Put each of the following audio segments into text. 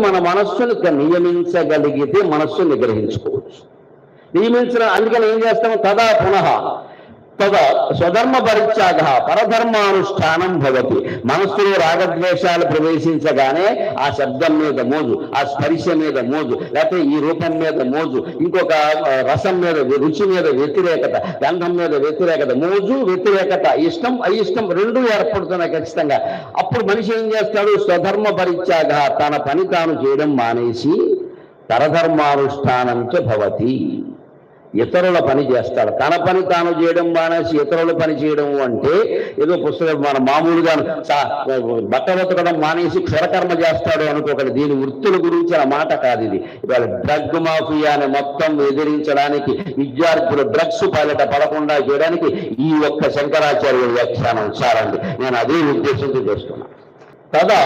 మన మనస్సును నియమించగలిగితే మనస్సును నిగ్రహించుకోవచ్చు. నియమించడం అందుకని ఏం చేస్తాము? తదా పునః తద స్వధర్మ పరిత్యాగ పరధర్మానుష్ఠానం భవతి. మనస్సులో రాగద్వేషాలు ప్రవేశించగానే ఆ శబ్దం మీద మోజు ఆ స్పర్శ మీద మోజు లేకపోతే ఈ రూపం మీద మోజు ఇంకొక రసం మీద రుచి మీద వ్యతిరేకత గంధం మీద వ్యతిరేకత మోజు వ్యతిరేకత ఇష్టం అయిష్టం రెండు ఏర్పడుతున్నాయి ఖచ్చితంగా. అప్పుడు మనిషి ఏం చేస్తాడు? స్వధర్మ పరిత్యాగ తన పని తాను చేయడం మానేసి పరధర్మానుష్ఠానం చ భవతి. ఇతరుల పని చేస్తాడు. తన పని తాను చేయడం మానేసి ఇతరుల పని చేయడం అంటే ఏదో పుస్తకం మన మామూలుగా బట్టలు బట్ట ఉతకడం మానేసి క్షరకర్మ చేస్తాడు అనుకోకండి. దీని వృత్తుల గురించి ఆ మాట కాదు ఇది. ఇవాళ డ్రగ్ మాఫియాని మొత్తం ఎదిరించడానికి విద్యార్థులు డ్రగ్స్ పాలిట పడకుండా చేయడానికి ఈ ఒక్క శంకరాచార్య వ్యాఖ్యానం చాలండి. నేను అదే ఉద్దేశంతో చేస్తున్నాను తదా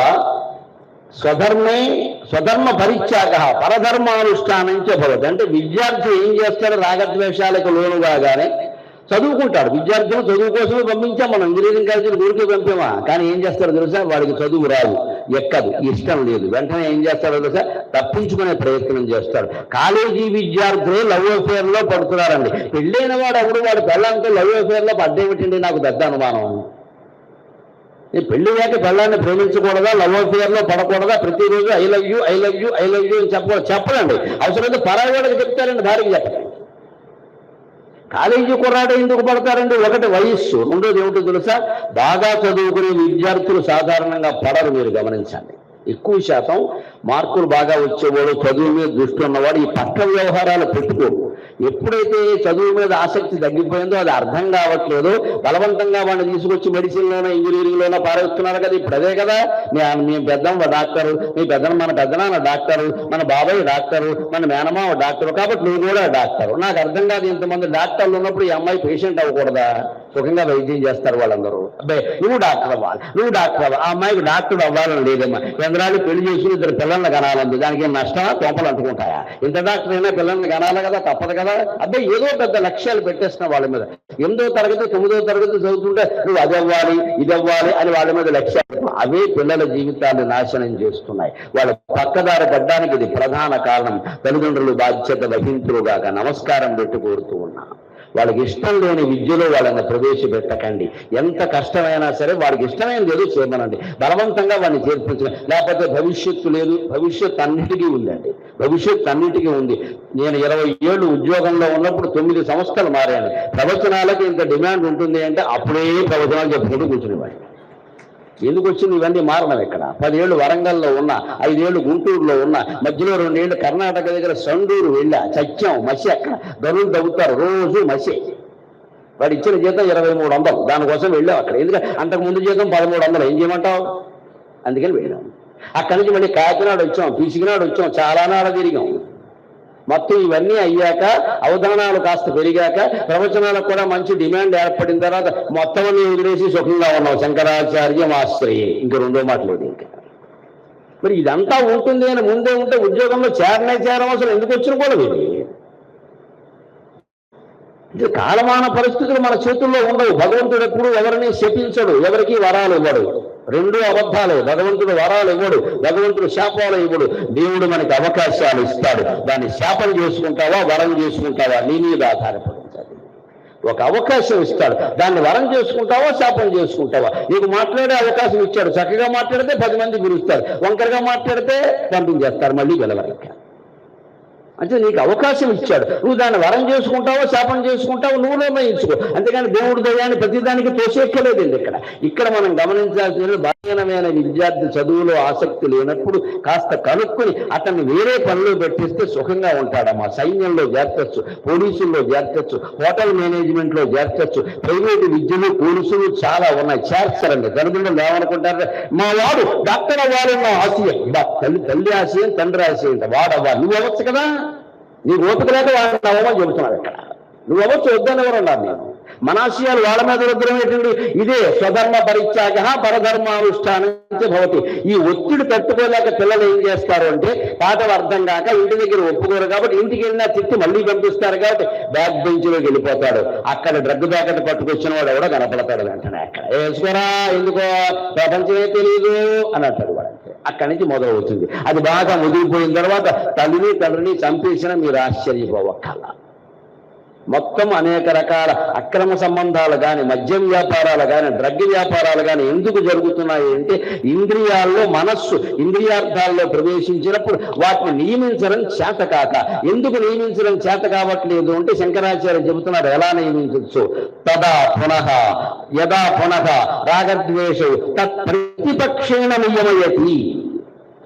స్వధర్మే స్వధర్మ పరిత్యాగ పరధర్మానుష్ఠానం చ భవతి. అంటే విద్యార్థి ఏం చేస్తాడు? రాగద్వేషాలకు లోను కాగానే చదువుకుంటాడు. విద్యార్థులు చదువు కోసమే పంపించాం మనం ఇంజనీరింగ్ కాలేజీలు ఊరికే పంపామా? కానీ ఏం చేస్తాడో తెలుసా? వాడికి చదువు రాదు ఎక్కదు ఇష్టం లేదు. వెంటనే ఏం చేస్తాడో తెలుసా? తప్పించుకునే ప్రయత్నం చేస్తాడు. కాలేజీ విద్యార్థులు లవ్ అఫేర్లో పడుతున్నారండి. పెళ్ళైన వాడు అప్పుడు వాడు పెళ్ళంతో లవ్ అఫేర్లో పడ్డేమిటండి నాకు పెద్ద అనుమానం. ఈ పెళ్ళి అయ్యాక పెళ్ళాన్ని ప్రేమించకూడదా? లవ్ అఫేర్లో పడకూడదా? ప్రతిరోజు I love you I love you I love you అని చెప్పకూడదు. చెప్పడండి అవసరమైతే పరాయవాడికి చెప్తారండి దారికి చెప్పండి. కాలేజీ కుర్రాడు ఎందుకు పడతారండి? ఒకటి వయస్సు. రెండోది ఏమిటో తెలుసా? బాగా చదువుకునే విద్యార్థులు సాధారణంగా పడరు మీరు గమనించండి. ఎక్కువ శాతం మార్కులు బాగా వచ్చేవాడు చదువు మీద దృష్టి ఉన్నవాడు ఈ పట్ట వ్యవహారాలు పెట్టుకోడు ఎప్పుడైతే చదువు మీద ఆసక్తి తగ్గిపోయిందో అది అర్థం కావట్లేదు. బలవంతంగా వాడిని తీసుకొచ్చి మెడిసిన్లోనో ఇంజనీరింగ్లోనో పారేస్తున్నారు కదా ఇప్పుడు అదే కదా. మీ మీ పెద్దమ్మ డాక్టరు మీ పెద్దన మన పెద్దనాన్న డాక్టరు మన బాబాయ్ డాక్టరు మన మేనమావ డాక్టరు కాబట్టి నువ్వు కూడా డాక్టరు. నాకు అర్థం కాదు ఇంతమంది డాక్టర్లు ఉన్నప్పుడు ఈ అమ్మాయి పేషెంట్ అవ్వకూడదా? సుఖంగా వైద్యం చేస్తారు వాళ్ళందరూ. అబ్బాయి నువ్వు డాక్టర్ అవ్వాలి నువ్వు డాక్టర్ అవ్వాలి. ఆ అమ్మాయికి డాక్టర్ అవ్వాలని లేదమ్మా. చంద్రాలు పెళ్ళి చేసి ఇద్దరు పిల్లల్ని కనాలంది. దానికి ఏం నష్టమా? తోపలు అంటుకుంటాయా? ఇంత డాక్టర్ అయినా పిల్లల్ని కనాలి కదా? తప్పదు కదా? అబ్బాయి ఏదో పెద్ద లక్ష్యాలు పెట్టేస్తున్నా వాళ్ళ మీద. ఎనిమిదో తరగతి తొమ్మిదో తరగతి చదువుతుంటే నువ్వు అది అవ్వాలి ఇది అవ్వాలి అని వాళ్ళ మీద లక్ష్యాలు అవే పిల్లల జీవితాన్ని నాశనం చేస్తున్నాయి. వాళ్ళ పక్కదారి పడ్డానికి ఇది ప్రధాన కారణం. తల్లిదండ్రులు బాధ్యత వహించుగాక నమస్కారం పెట్టి కోరుతూ ఉన్నా. వాళ్ళకి ఇష్టం లేని విద్యలో వాళ్ళని ప్రవేశపెట్టకండి. ఎంత కష్టమైనా సరే వాళ్ళకి ఇష్టమైనది ఏదో చేయమనండి. బలవంతంగా వాడిని చేర్పించడం. లేకపోతే భవిష్యత్తు లేదు. భవిష్యత్ అన్నిటికీ ఉందండి. భవిష్యత్తు అన్నిటికీ ఉంది. నేను ఇరవై ఏళ్ళు ఉద్యోగంలో ఉన్నప్పుడు తొమ్మిది సంస్థలు మారాను ప్రవచనాలకు ఇంత డిమాండ్ ఉంటుంది అంటే అప్పుడే ప్రవచనాలు చెప్పుకుంటూ కూర్చునేవాడిని. ఎందుకు వచ్చింది ఇవన్నీ మారణం ఇక్కడ? పదేళ్ళు వరంగల్లో ఉన్నా ఐదేళ్ళు గుంటూరులో ఉన్నా మధ్యలో రెండేళ్ళు కర్ణాటక దగ్గర సండూరు వెళ్ళా చచ్చాం మసి అక్కడ. గనులు తగ్గుతారు రోజు మసి. వాడు ఇచ్చిన జీతం ఇరవై మూడు వందలు దానికోసం వెళ్ళాం అక్కడ. ఎందుకంటే అంతకు ముందు జీతం పదమూడు వందలు ఏం చేయమంటావు? అందుకని వెళ్ళాం. అక్కడి నుంచి మళ్ళీ కాకినాడ వచ్చాం పిసికినాడు వచ్చాం చాలా నాడ తిరిగాం. మొత్తం ఇవన్నీ అయ్యాక అవధానాలు కాస్త పెరిగాక ప్రవచనాలకు కూడా మంచి డిమాండ్ ఏర్పడిన తర్వాత మొత్తం అన్ని వదిలేసి సుఖంగా ఉన్నాం. శంకరాచార్యం ఆశ్రయే ఇంక రెండో మాట లేదు ఇంకా. మరి ఇదంతా ఉంటుంది అని ముందే ఉంటే ఉద్యోగంలో చేరనే చేరవసరం ఎందుకు వచ్చిన కూడా ఇది ఇది కాలమాన పరిస్థితులు మన చేతుల్లో ఉండవు. భగవంతుడు ఎప్పుడు ఎవరిని శపించడు ఎవరికి వరాలు ఇవ్వడు. రెండు అబద్ధాలు. భగవంతుడు వరాలు ఇవ్వడు. భగవంతుడు శాపాలు ఇవ్వడు. దేవుడు మనకి అవకాశాలు ఇస్తాడు. దాన్ని శాపం చేసుకుంటావా వరం చేసుకుంటావా నీ మీద ఆధారపడించాలి ఒక అవకాశం ఇస్తాడు. దాన్ని వరం చేసుకుంటావా శాపం చేసుకుంటావా? నీకు మాట్లాడే అవకాశం ఇచ్చాడు. చక్కగా మాట్లాడితే పది మంది గురుస్తారు వంకరగా మాట్లాడితే పంపించేస్తారు. మళ్ళీ వెళ్ళవరికి అంటే నీకు అవకాశం ఇచ్చాడు. నువ్వు దాన్ని వరం చేసుకుంటావో శాపం చేసుకుంటావో నువ్వు నిర్ణయించుకో. అంతేగాని దేవుడి దయాన్ని ప్రతిదానికి తోసేక్కలేదండి ఇక్కడ. ఇక్కడ మనం గమనించాల్సిన బలహీనమైన విద్యార్థి చదువులో ఆసక్తి లేనప్పుడు కాస్త కనుక్కొని అతన్ని వేరే పనిలో పెట్టిస్తే సుఖంగా ఉంటాడమ్మా. సైన్యంలో చేర్చచ్చు పోలీసుల్లో చేర్చచ్చు హోటల్ మేనేజ్మెంట్లో చేర్చచ్చు ప్రైవేటు విద్యలు పోలీసులు చాలా ఉన్నాయి. చేర్చరండి. తల్లిదండ్రులు ఏమనుకుంటారు? మా వాడు డాక్టర్ అవ్వాలన్న ఆశయం. తల్లి తల్లి ఆశయం తండ్రి ఆశయం. వాడవ్వాలి. నువ్వు అవ్వచ్చు కదా? నీకు ఓపిక లేక వాడిని అవ్వమని చెబుతున్నాడు ఇక్కడ. నువ్వు అవ్వచ్చు ఎవరు ఉన్నారు నేను మనాశయాలు వాళ్ళ మీద రుద్రం ఇదే స్వధర్మ పరిత్యాగ పరధర్మానుష్ఠానంతో భవతి. ఈ ఒత్తిడి తట్టుకోలేక పిల్లలు ఏం చేస్తారు అంటే పాటలు అర్థం కాక ఇంటి దగ్గర ఒప్పుకోరు కాబట్టి ఇంటికి వెళ్ళినా తిట్టి మళ్ళీ పంపిస్తారు కాబట్టి బ్యాక్ బెంచ్లోకి వెళ్ళిపోతాడు. అక్కడ డ్రగ్ ప్యాకెట్ పట్టుకొచ్చిన వాడు ఎవడో కనపడతాడు వెంటనే అక్కడ. ఏశ్వరా ఎందుకో? ప్రపంచమే తెలియదు అని అంటాడు వాడు. అక్కడి నుంచి మొదలవుతుంది. అది బాగా ముదిగిపోయిన తర్వాత తల్లిని తండ్రిని చంపేసిన మీరు ఆశ్చర్యపోవక్కల మొత్తం అనేక రకాల అక్రమ సంబంధాలు కానీ మద్యం వ్యాపారాలు కానీ డ్రగ్ వ్యాపారాలు కానీ ఎందుకు జరుగుతున్నాయి అంటే ఇంద్రియాల్లో మనస్సు ఇంద్రియార్థాల్లో ప్రవేశించినప్పుడు వాటిని నియమించడం చేత కాక. ఎందుకు నియమించడం చేత కావట్లేదు అంటే శంకరాచార్య చెబుతున్నారు ఎలా నియమించవచ్చు? తదా పునః యదా పునః రాగద్వేషం తత్ ప్రతిపక్షేణ నియమయతి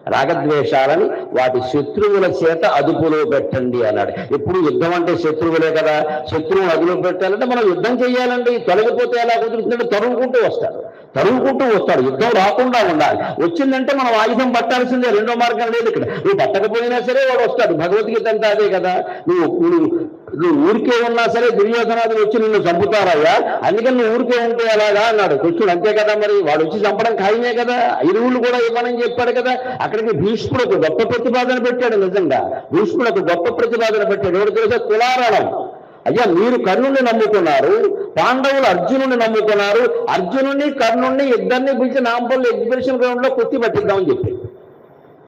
రాగద్వేషాలని వాటి శత్రువుల చేత అదుపులో పెట్టండి అన్నాడు. ఎప్పుడు యుద్ధం అంటే శత్రువులే కదా. శత్రువుని అదుపులో పెట్టాలంటే మనం యుద్ధం చేయాలండి. తొలగిపోతే ఎలా కుదురుతుందంటే తరుముకుంటూ వస్తాడు తరుముకుంటూ వస్తాడు యుద్ధం రాకుండా ఉండాలి. వచ్చిందంటే మనం ఆయుధం పట్టాల్సిందే. రెండో మార్గం లేదు ఇక్కడ. నువ్వు పట్టకపోయినా సరే వాడు వస్తాడు. భగవద్గీత అంటే అదే కదా. నువ్వు నువ్వు నువ్వు ఊరికే ఉన్నా సరే దుర్యోధనాదులు వచ్చి నిన్ను చంపుతారయ్యా? అందుకని నువ్వు ఊరికే ఉంటే ఎలాగా అన్నాడు. కృష్ణుడు అంతే కదా మరి వాడు వచ్చి చంపడం ఖాయమే కదా. ఇరువులు కూడా ఇవ్వనని చెప్పాడు కదా. అక్కడికి భీష్ముడు ఒక గొప్ప ప్రతిపాదన పెట్టాడు నిజంగా. భీష్ముడు ఒక గొప్ప ప్రతిపాదన పెట్టాడు. ఎవరు తెలుసా? కులారణం. అయ్యా మీరు కర్ణుని నమ్ముకున్నారు పాండవులు అర్జునుని నమ్ముకున్నారు. అర్జునుని కర్ణుని ఇద్దరిని పిలిచి నాంపల్లి ఎగ్జిబిషన్ గ్రౌండ్లో కుర్తి పట్టిద్దామని చెప్పి